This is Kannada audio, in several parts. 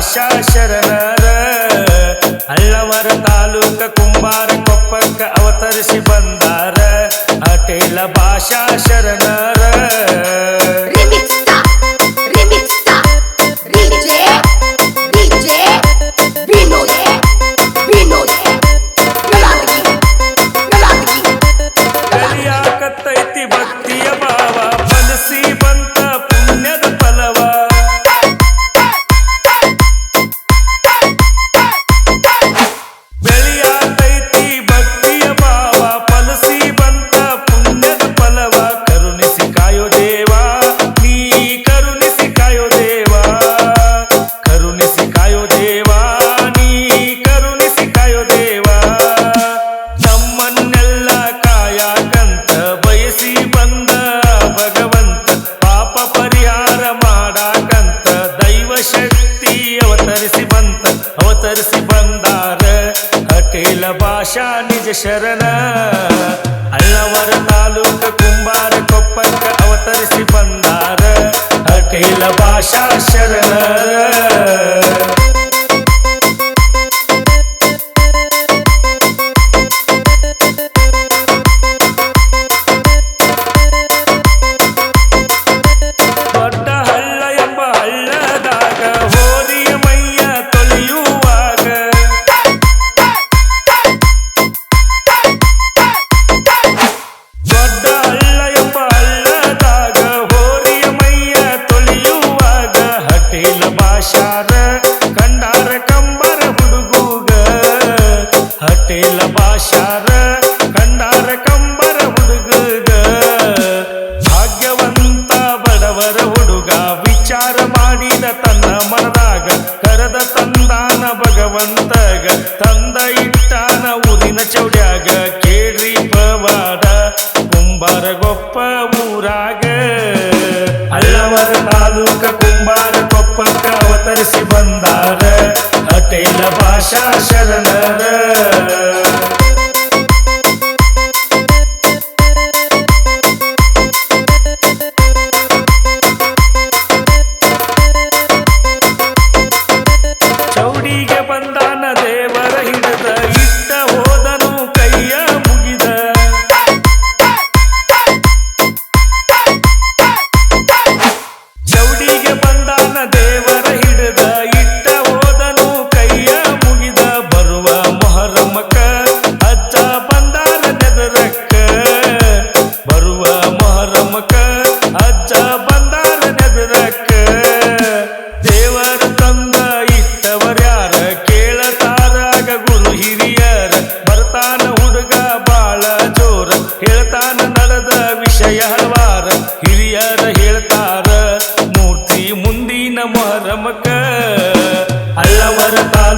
ಆಶಾ ಶರಣರ ಅಳ್ಳವರ ತಾಲೂಕ ಕುಂಬಾರ ಕೊಪ್ಪಕ್ಕ ಅವತರಿಸಿ ಬಂದಾರ. ಅಟೇಲ ಭಾಷಾ ಶರಣರ ಶರಣ. ಅಳ್ಳವರ ತಾಲೂಕ ಕುಂಬಾರ ಕೊಪ್ಪಕ್ಕ ಅವತರಿಸಿ ಬಂದಾರ. ಅಖಿಲ ಭಾಷಾ ಶರಣ. ಭಾಗ್ಯವಂತ ಬಡವರ ಹುಡುಗ, ವಿಚಾರ ಮಾಡಿದ ತನ್ನ ಮನದಾಗ, ಕರೆದ ತಂದಾನ ಭಗವಂತಗ, ತಂದ ಇಟ್ಟಾನ ಊರಿನ ಚೌಡ್ಯಾಗ, ಕೇಳ್ರಿ ಪವಾಡ ಕುಂಬಾರ ಗೊಪ್ಪ ಊರಾಗ. ಅಲ್ಲವರ ತಾಲೂಕ ಕುಂಬಾರ ಕೊಪ್ಪಕ್ಕ ಅವತರಿಸಿ ಬಂದಾರ, ಅಟೇಲ ಭಾಷಾ ಶರಣರ.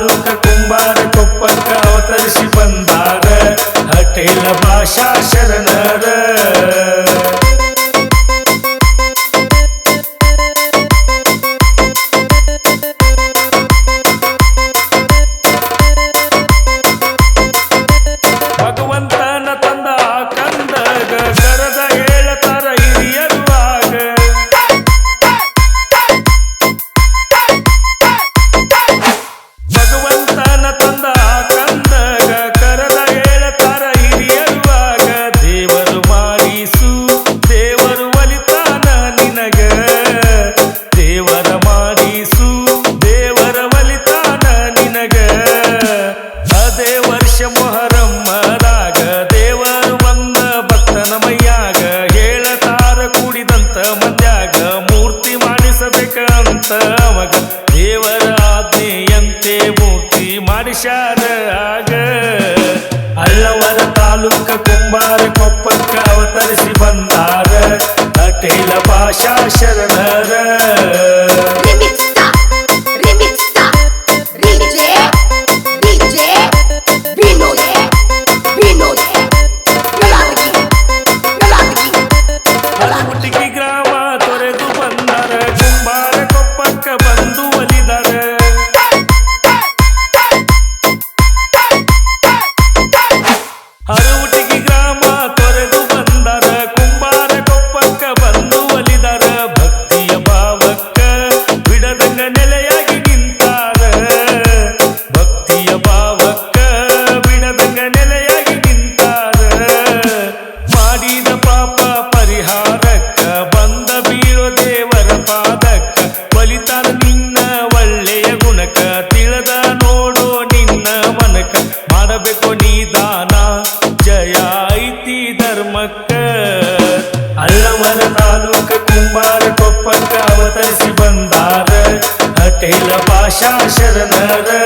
ತಾಲೂಕ ಕುಂಬಾರ ಕೊಪ್ಪಕ್ಕ ಅವತರಿಸಿ ಬಂದಾರ. ಹಟೇಲ ಭಾಷಾ ಶರಣರ. shadow akşam sevmedim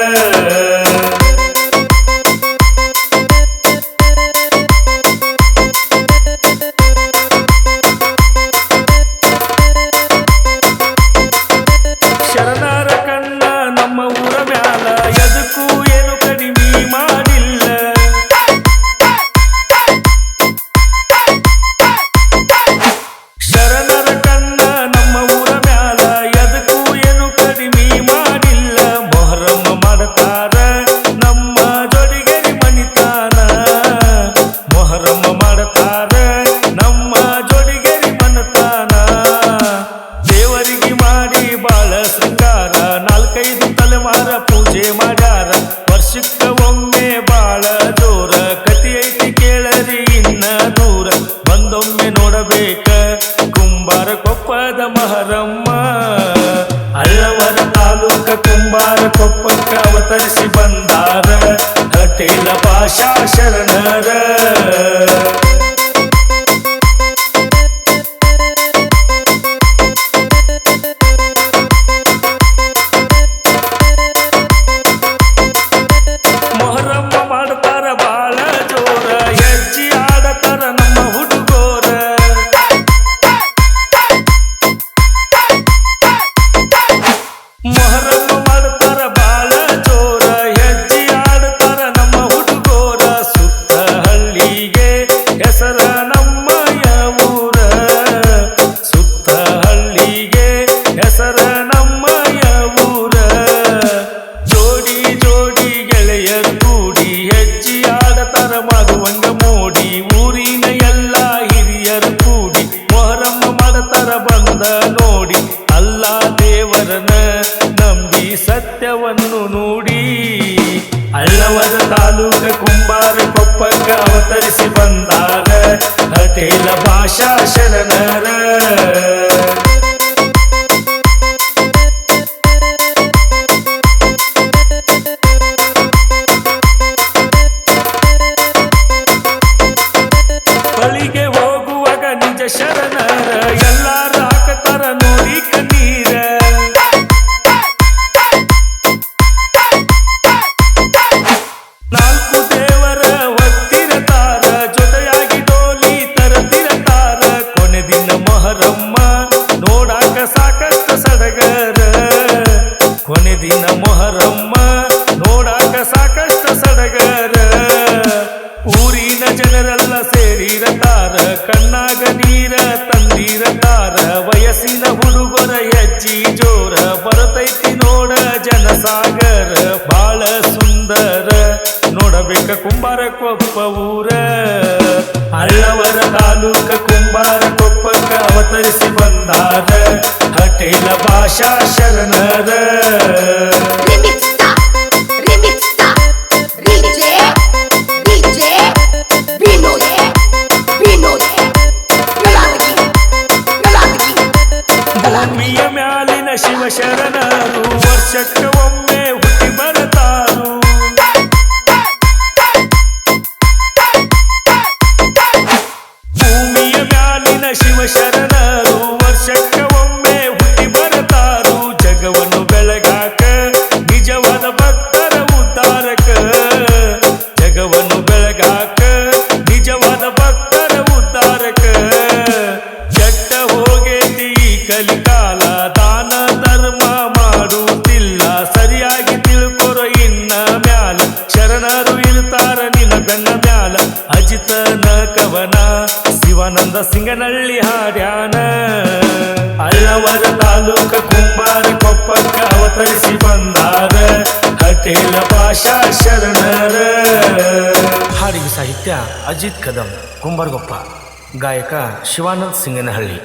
ಬೆಳೆಸಿ ಬಂದಾರ ನಟೇಲ ಭಾಷಾ ಶರಣರ. తెల భాష శరణ. ಬೆಳಗರ ಊರಿನ ಜನರೆಲ್ಲ ಸೇರಿರತಾರ ಕಣ್ಣಾಗ ನೀರ ತಂದಿರತಾರ ವಯಸ್ಸಿನ ಹುಡುಗರ ಹೆಚ್ಚಿ ಜೋರ ಬರತೈತಿ ನೋಡ ಜನಸಾಗರ. ಬಾಳ ಸುಂದರ. ನೋಡಬೇಕ ಕುಂಬಾರ ಕೊಪ್ಪ ಊರ. ಅಳ್ಳವರ ತಾಲೂಕ ಕುಂಬಾರ ಕೊಪ್ಪಕ್ಕ ಅವತರಿಸಿ ಬಂದಾರ. ಹಟೇಲ ಭಾಷಾ ಶರಣರ. ಶಿವಶರಣರು ವರ್ಷಕ್ಕೆ ಒಮ್ಮೆ ಬಂದ ಸಿಂಗನಳ್ಳಿ ಹಾಡ್ಯಾನ ಅಲ್ಲವರ ತಾಲೂಕ ಕುಂಬಾರ ಕೊಪ್ಪಕ್ಕ ಅವತರಿಸಿ ಬಂದಾರ. ಕಟೇಲ ಭಾಷಾ ಶರಣರ. ಹಾಡಿಗೆ ಸಾಹಿತ್ಯ ಅಜಿತ್ ಕದಂ, ಕುಂಬಾರಗೊಪ್ಪ, ಗಾಯಕ ಶಿವಾನಂದ ಸಿಂಗನಹಳ್ಳಿ.